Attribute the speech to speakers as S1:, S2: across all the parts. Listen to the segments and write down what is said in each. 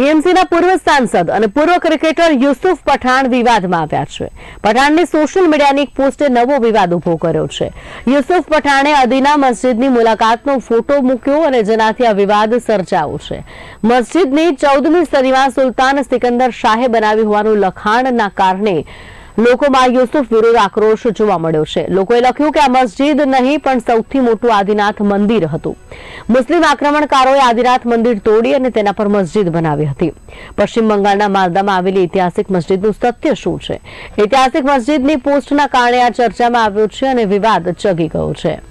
S1: ટીએમસીના પૂર્વ સાંસદ અને પૂર્વ ક્રિકેટર યુસુફ પઠાણ વિવાદમાં આવ્યા છે. પઠાણની સોશિયલ મીડિયાની એક પોસ્ટે નવો વિવાદ ઊભો કર્યો છે. યુસુફ પઠાણે અદીના મસ્જિદની મુલાકાતનો ફોટો મૂક્યો અને જેનાથી આ વિવાદ સર્જાયો છે. મસ્જિદની ચૌદમી સદીમાં સુલતાન સિકંદર શાહે બનાવી હોવાનું લખાણના કારણે લોકોમાં યુસુફ વિરુદ્ધ આક્રોશ જોવા મળ્યો છે. લોકોએ લખ્યું કે આ મસ્જિદ નહીં, પણ સૌથી મોટું આદિનાથ મંદિર હતું. મુસ્લિમ આક્રમણકારોએ આદિનાથ મંદિર તોડી અને તેના પર મસ્જિદ બનાવી હતી. પશ્ચિમ બંગાળના માલદામાં આવેલી ઐતિહાસિક મસ્જિદનું સત્ય શું છે? ઐતિહાસિક મસ્જિદની પોસ્ટના કારણે આ ચર્ચામાં આવ્યો છે અને વિવાદ ચગી ગયો છે.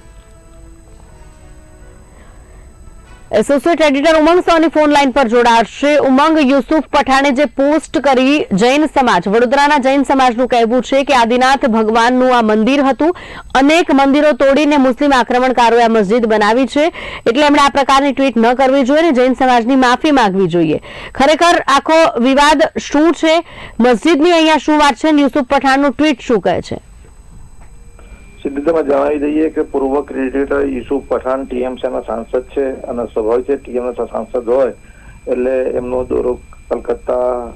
S1: Associate editor Umang Soni phone line પર જોડાશે. ઉમંગ, યુસુફ પઠાણે જે પોસ્ટ કરી જૈન સમાજ, વડોદરાના જૈન સમાજનું કહેવું છે કે આદિનાથ ભગવાનનું આ મંદિર હતું. અનેક મંદિરો તોડીને મુસ્લિમ આક્રમણકારોએ આ મસ્જિદ બનાવી છે. એટલે એમણે આ પ્રકારની ટ્વીટ ન કરવી જોઈએ અને જૈન સમાજની માફી માંગવી જોઈએ. ખરેખર આખો વિવાદ શું છે? મસ્જિદની અહીંયા શું વાત છે? યુસુફ પઠાણનું ટ્વીટ શું કહે છે?
S2: સીધીતામાં જણાવી દઈએ કે પૂર્વ ક્રિકેટર યુસુફ પઠાણ ટીએમસીના સાંસદ છે અને સ્વાભાવિક છે ટીએમસી સાંસદ હોય એટલે એમનો દોરો કલકત્તા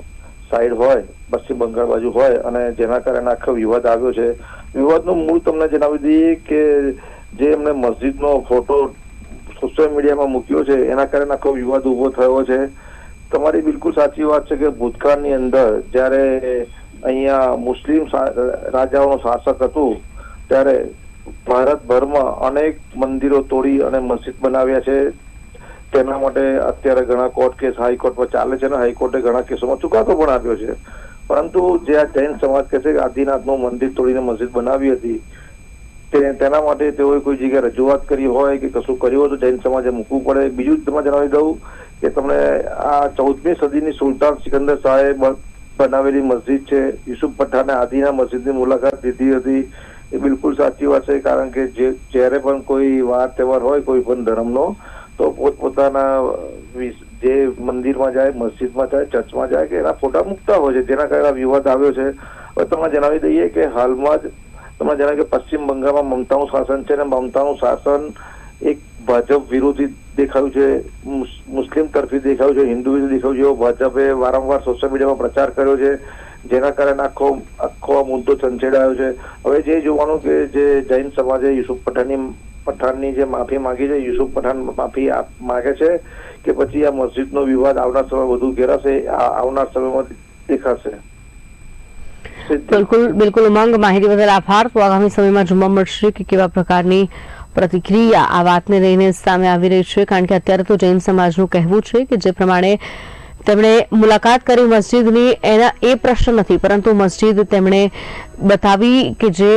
S2: સાઈડ હોય, પશ્ચિમ બંગાળ બાજુ હોય અને જેના કારણે આખો વિવાદ આવ્યો છે. વિવાદનું મૂળ તમને જણાવી દઈએ કે જે એમને મસ્જિદનો ફોટો સોશિયલ મીડિયામાં મૂક્યો છે, એના કારણે આખો વિવાદ ઊભો થયો છે. તમારી બિલકુલ સાચી વાત છે કે ભૂતકાળની અંદર જ્યારે અહીંયા મુસ્લિમ રાજાઓનું શાસક હતું ત્યારે ભારતભરમાં અનેક મંદિરો તોડી અને મસ્જિદ બનાવ્યા છે. તેના માટે અત્યારે ઘણા કોર્ટ કેસ હાઈકોર્ટમાં ચાલે છે અને હાઈકોર્ટે ઘણા કેસોમાં ચુકાદો પણ આપ્યો છે. પરંતુ જે આ જૈન સમાજ કહે છે કે આદિનાથનું મંદિર તોડીને મસ્જિદ બનાવી હતી તેના માટે તેઓએ કોઈ જગ્યાએ રજૂઆત કરી હોય કે કશું કર્યું હોય તો જૈન સમાજે મૂકવું પડે. બીજું જ તમને જણાવી દઉં કે તમને આ ચૌદમી સદીની સુલતાન સિકંદર શાહે બનાવેલી મસ્જિદ છે. યુસુફ પઠાને આદિના મસ્જિદની મુલાકાત લીધી હતી. એ બિલકુલ સાચી વાત છે, કારણ કે જે, જ્યારે પણ કોઈ વાર તહેવાર હોય, કોઈ પણ ધર્મનો, તો પોતપોતાના જે મંદિરમાં જાય, મસ્જિદમાં જાય, ચર્ચમાં જાય, કે એના ફોટા મૂકતા હોય છે, જેના કારણે વિવાદ આવ્યો છે. હવે તમને જણાવી દઈએ કે હાલમાં જ, તમને જણાવ્યું કે પશ્ચિમ બંગાળમાં મમતાનું શાસન છે અને મમતાનું શાસન એક ભાજપ વિરોધી દેખાયું છે મુસ્લિમ તરફી દેખાયું છે, હિન્દુ દેખાયું છે, એવો ભાજપે વારંવાર સોશિયલ મીડિયામાં પ્રચાર કર્યો છે, જેના કારણે આખો આખો આ મુદ્દો છંછેડાયો છે. હવે જે જોવાનું કે જે જૈન સમાજે યુસુફ પઠાણની પઠાણની જે માફી માંગી છે, યુસુફ પઠાણ માફી માગે છે કે પછી આ મસ્જિદનો વિવાદ આવનાર સમય વધુ ઘેરાશે આવનાર સમયમાં દેખાશે.
S1: બિલકુલ બિલકુલ ઉમંગ માહિતી બદલ આભાર. તો આગામી સમયમાં જોવા મળશે કે કેવા પ્રકારની પ્રતિક્રિયા આ વાતને લઈને સામે આવી રહી છે, કારણ કે અત્યારે તો જૈન સમાજનું કહેવું છે કે જે પ્રમાણે તેમણે મુલાકાત કરી મસ્જિદની, એના એ પ્રશ્ન નથી, પરંતુ મસ્જિદ તેમણે બતાવી કે જે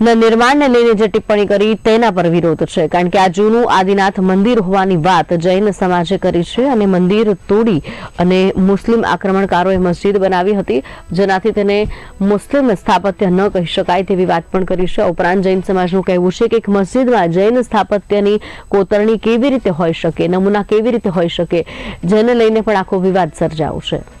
S1: નિર્માણને લઈને જે ટિપ્પણી કરી તેના પર વિરોધ છે. કારણ કે આ જૂનું આદિનાથ મંદિર હોવાની વાત જૈન સમાજે કરી છે અને મંદિર તોડી અને મુસ્લિમ આક્રમણકારોએ મસ્જિદ બનાવી હતી. જેનાથી તેને મુસ્લિમ સ્થાપત્ય ન કહી શકાય તેવી વાત પણ કરી છે. ઉપરાંત જૈન સમાજનું કહેવું છે કે એક મસ્જિદમાં જૈન સ્થાપત્યની કોતરણી કેવી રીતે હોઈ શકે, નમૂના કેવી રીતે હોઈ શકે, જેને લઈને પણ આખો વિવાદ સર્જાયો છે.